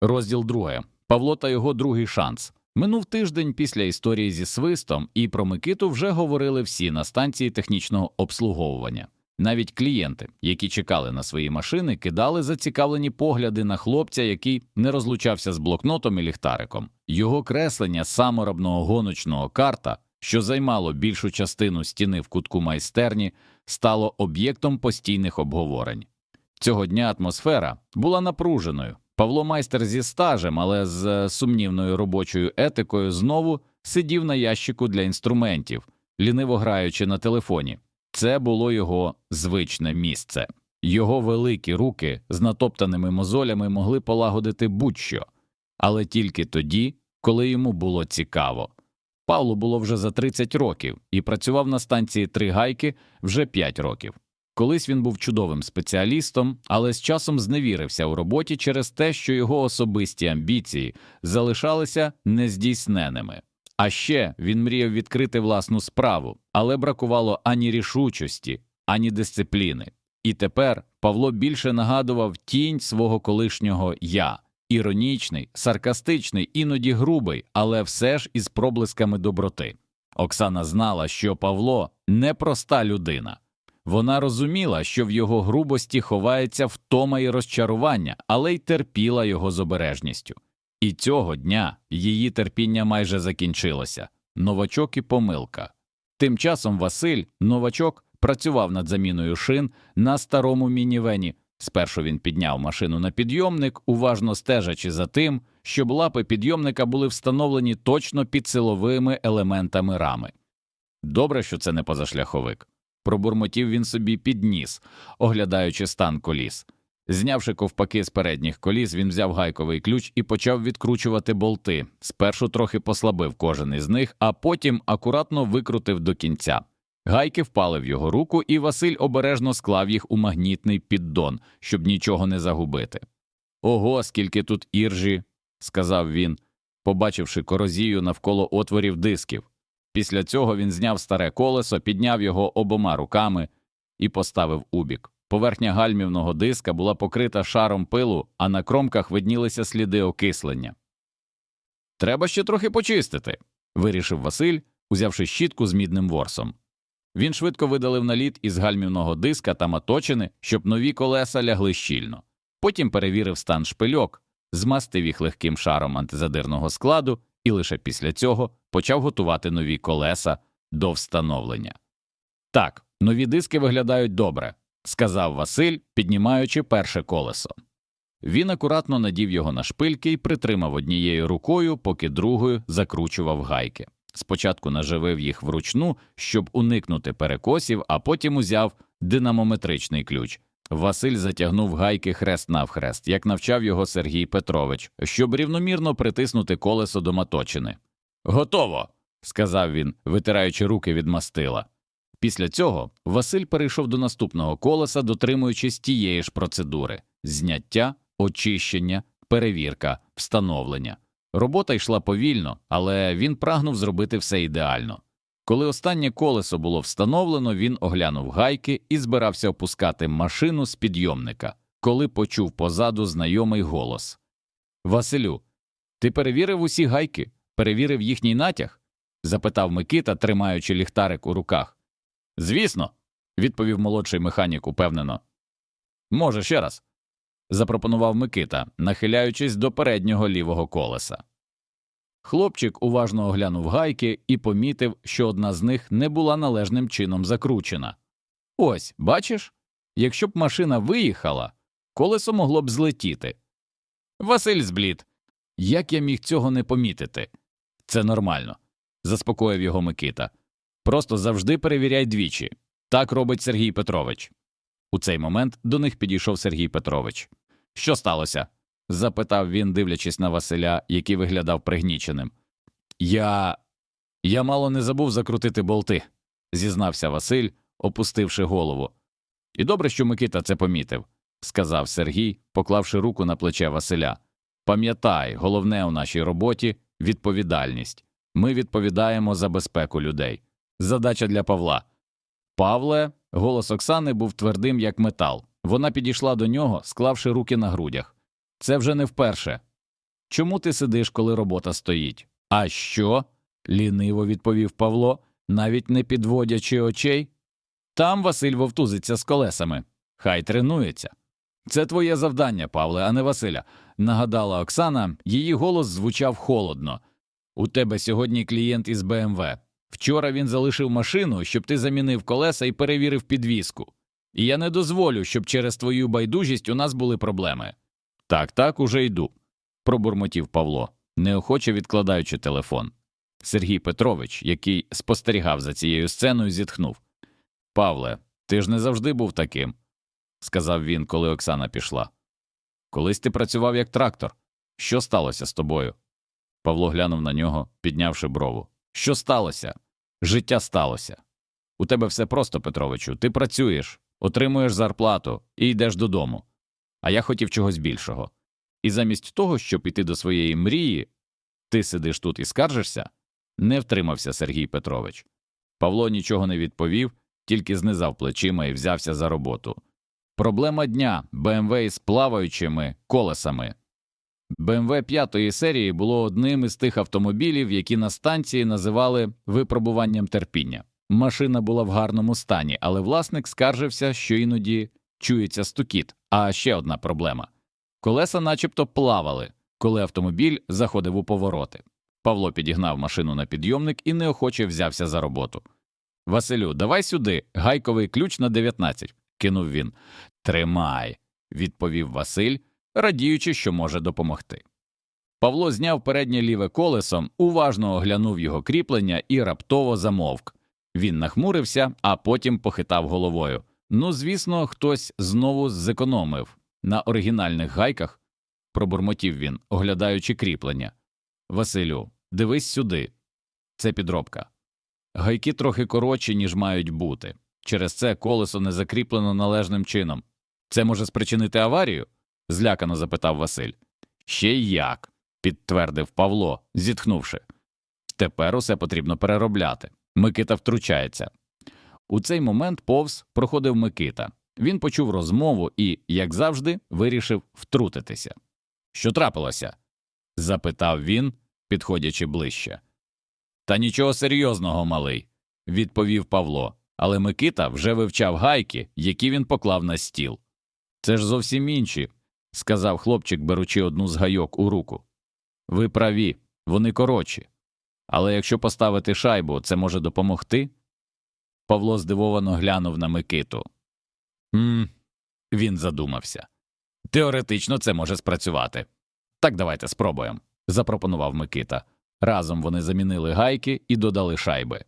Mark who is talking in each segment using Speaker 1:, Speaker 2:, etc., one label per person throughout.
Speaker 1: Розділ друге. Павло та його другий шанс. Минув тиждень після історії зі свистом, і про Микиту вже говорили всі на станції технічного обслуговування. Навіть клієнти, які чекали на свої машини, кидали зацікавлені погляди на хлопця, який не розлучався з блокнотом і ліхтариком. Його креслення саморобного гоночного карта, що займало більшу частину стіни в кутку майстерні, стало об'єктом постійних обговорень. Цього дня атмосфера була напруженою. Павло майстер зі стажем, але з е, сумнівною робочою етикою, знову сидів на ящику для інструментів, ліниво граючи на телефоні. Це було його звичне місце. Його великі руки з натоптаними мозолями могли полагодити будь-що, але тільки тоді, коли йому було цікаво. Павлу було вже за 30 років і працював на станції три гайки вже 5 років. Колись він був чудовим спеціалістом, але з часом зневірився у роботі через те, що його особисті амбіції залишалися нездійсненими. А ще він мріяв відкрити власну справу, але бракувало ані рішучості, ані дисципліни. І тепер Павло більше нагадував тінь свого колишнього я іронічний, саркастичний, іноді грубий, але все ж із проблисками доброти. Оксана знала, що Павло непроста людина. Вона розуміла, що в його грубості ховається втома і розчарування, але й терпіла його з обережністю. І цього дня її терпіння майже закінчилося новачок і помилка. Тим часом Василь, новачок, працював над заміною шин на старому мінівені. Спершу він підняв машину на підйомник, уважно стежачи за тим, щоб лапи підйомника були встановлені точно під силовими елементами рами. Добре, що це не позашляховик. Пробурмотів він собі під ніс, оглядаючи стан коліс. Знявши ковпаки з передніх коліс, він взяв гайковий ключ і почав відкручувати болти. Спершу трохи послабив кожен із них, а потім акуратно викрутив до кінця. Гайки впали в його руку, і Василь обережно склав їх у магнітний піддон, щоб нічого не загубити. Ого, скільки тут іржі, сказав він, побачивши корозію навколо отворів дисків. Після цього він зняв старе колесо, підняв його обома руками і поставив убік. Поверхня гальмівного диска була покрита шаром пилу, а на кромках виднілися сліди окислення. Треба ще трохи почистити, вирішив Василь, узявши щітку з мідним ворсом. Він швидко видалив наліт із гальмівного диска та маточини, щоб нові колеса лягли щільно. Потім перевірив стан шпильок, змастив їх легким шаром антизадирного складу і лише після цього почав готувати нові колеса до встановлення. Так, нові диски виглядають добре, сказав Василь, піднімаючи перше колесо. Він акуратно надів його на шпильки і притримав однією рукою, поки другою закручував гайки. Спочатку наживив їх вручну, щоб уникнути перекосів, а потім узяв динамометричний ключ. Василь затягнув гайки хрест навхрест, як навчав його Сергій Петрович, щоб рівномірно притиснути колесо до маточини. Готово, сказав він, витираючи руки від мастила. Після цього Василь перейшов до наступного колеса, дотримуючись тієї ж процедури зняття, очищення, перевірка, встановлення. Робота йшла повільно, але він прагнув зробити все ідеально. Коли останнє колесо було встановлено, він оглянув гайки і збирався опускати машину з підйомника, коли почув позаду знайомий голос Василю, ти перевірив усі гайки, перевірив їхній натяг? запитав Микита, тримаючи ліхтарик у руках. Звісно, відповів молодший механік упевнено. Може, ще раз. запропонував Микита, нахиляючись до переднього лівого колеса. Хлопчик уважно оглянув гайки і помітив, що одна з них не була належним чином закручена. Ось, бачиш, якщо б машина виїхала, колесо могло б злетіти. Василь зблід. Як я міг цього не помітити? Це нормально, заспокоїв його Микита. Просто завжди перевіряй двічі. Так робить Сергій Петрович. У цей момент до них підійшов Сергій Петрович. Що сталося? Запитав він, дивлячись на Василя, який виглядав пригніченим. Я. Я мало не забув закрутити болти, зізнався Василь, опустивши голову. І добре, що Микита це помітив, сказав Сергій, поклавши руку на плече Василя. Пам'ятай, головне у нашій роботі відповідальність. Ми відповідаємо за безпеку людей. Задача для Павла. Павле, голос Оксани був твердим, як метал. Вона підійшла до нього, склавши руки на грудях. Це вже не вперше. Чому ти сидиш, коли робота стоїть? А що? ліниво відповів Павло, навіть не підводячи очей. Там Василь вовтузиться з колесами. Хай тренується. Це твоє завдання, Павле, а не Василя, нагадала Оксана, її голос звучав холодно. У тебе сьогодні клієнт із БМВ. Вчора він залишив машину, щоб ти замінив колеса і перевірив підвіску. І я не дозволю, щоб через твою байдужість у нас були проблеми. Так, так, уже йду, пробурмотів Павло, неохоче відкладаючи телефон. Сергій Петрович, який спостерігав за цією сценою, зітхнув. Павле, ти ж не завжди був таким, сказав він, коли Оксана пішла. Колись ти працював як трактор. Що сталося з тобою? Павло глянув на нього, піднявши брову. Що сталося? Життя сталося. У тебе все просто, Петровичу. Ти працюєш, отримуєш зарплату і йдеш додому. А я хотів чогось більшого. І замість того, щоб іти до своєї мрії, ти сидиш тут і скаржишся? Не втримався Сергій Петрович. Павло нічого не відповів, тільки знизав плечима і взявся за роботу. Проблема дня БМВ із плаваючими колесами. БМВ п'ятої серії було одним із тих автомобілів, які на станції називали випробуванням терпіння. Машина була в гарному стані, але власник скаржився, що іноді чується стукіт. А ще одна проблема колеса начебто плавали, коли автомобіль заходив у повороти. Павло підігнав машину на підйомник і неохоче взявся за роботу. Василю, давай сюди, гайковий ключ на 19», – кинув він. Тримай, відповів Василь, радіючи, що може допомогти. Павло зняв переднє ліве колесо, уважно оглянув його кріплення і раптово замовк. Він нахмурився, а потім похитав головою. Ну, звісно, хтось знову зекономив на оригінальних гайках, пробурмотів він, оглядаючи кріплення. Василю, дивись сюди. Це підробка. Гайки трохи коротші, ніж мають бути. Через це колесо не закріплено належним чином. Це може спричинити аварію? злякано запитав Василь. Ще як, підтвердив Павло, зітхнувши. Тепер усе потрібно переробляти. Микита втручається. У цей момент повз проходив Микита. Він почув розмову і, як завжди, вирішив втрутитися. Що трапилося? запитав він, підходячи ближче. Та нічого серйозного, малий, відповів Павло, але Микита вже вивчав гайки, які він поклав на стіл. Це ж зовсім інші, сказав хлопчик, беручи одну з гайок у руку. Ви праві, вони коротші. Але якщо поставити шайбу, це може допомогти? Павло здивовано глянув на Микиту. «Ммм», – він задумався. Теоретично це може спрацювати. Так давайте спробуємо, запропонував Микита. Разом вони замінили гайки і додали шайби.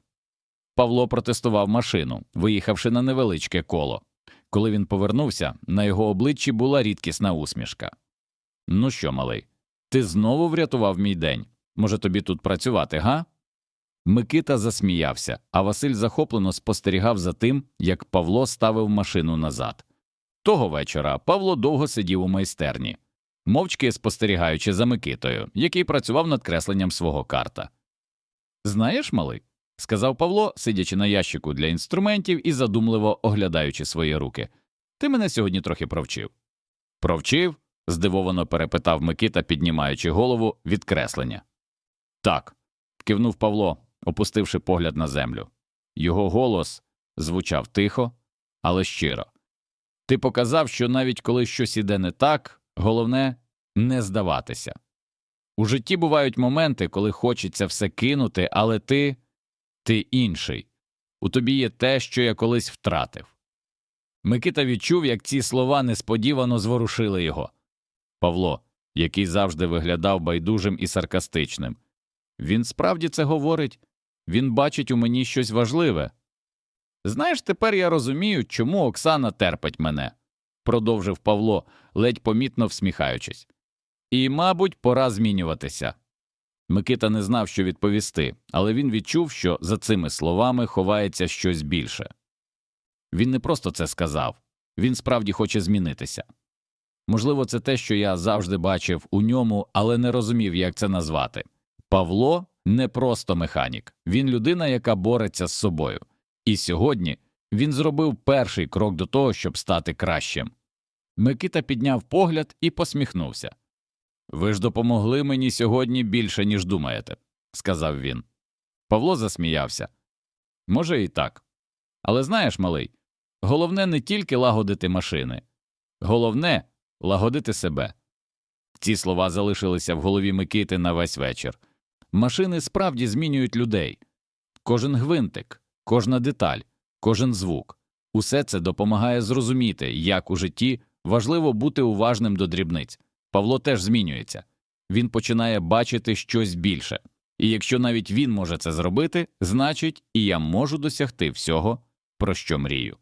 Speaker 1: Павло протестував машину, виїхавши на невеличке коло. Коли він повернувся, на його обличчі була рідкісна усмішка. Ну що, малий, ти знову врятував мій день. Може, тобі тут працювати, га? Микита засміявся, а Василь захоплено спостерігав за тим, як Павло ставив машину назад. Того вечора Павло довго сидів у майстерні, мовчки спостерігаючи за Микитою, який працював над кресленням свого карта. Знаєш, малий, сказав Павло, сидячи на ящику для інструментів і задумливо оглядаючи свої руки. Ти мене сьогодні трохи провчив. Провчив? здивовано перепитав Микита, піднімаючи голову від креслення. Так, кивнув Павло, опустивши погляд на землю. Його голос звучав тихо, але щиро. Ти показав, що навіть коли щось іде не так, головне не здаватися. У житті бувають моменти, коли хочеться все кинути, але ти ти інший. У тобі є те, що я колись втратив. Микита відчув, як ці слова несподівано зворушили його. Павло, який завжди виглядав байдужим і саркастичним. Він справді це говорить, він бачить у мені щось важливе. Знаєш, тепер я розумію, чому Оксана терпить мене, продовжив Павло, ледь помітно всміхаючись. І, мабуть, пора змінюватися. Микита не знав, що відповісти, але він відчув, що за цими словами ховається щось більше. Він не просто це сказав, він справді хоче змінитися. Можливо, це те, що я завжди бачив у ньому, але не розумів, як це назвати. Павло не просто механік, він людина, яка бореться з собою. І сьогодні він зробив перший крок до того, щоб стати кращим. Микита підняв погляд і посміхнувся. Ви ж допомогли мені сьогодні більше, ніж думаєте, сказав він. Павло засміявся. Може, і так. Але знаєш, малий, головне не тільки лагодити машини, головне лагодити себе. Ці слова залишилися в голові Микити на весь вечір. Машини справді змінюють людей. Кожен гвинтик, кожна деталь, кожен звук. Усе це допомагає зрозуміти, як у житті важливо бути уважним до дрібниць. Павло теж змінюється. Він починає бачити щось більше. І якщо навіть він може це зробити, значить і я можу досягти всього, про що мрію.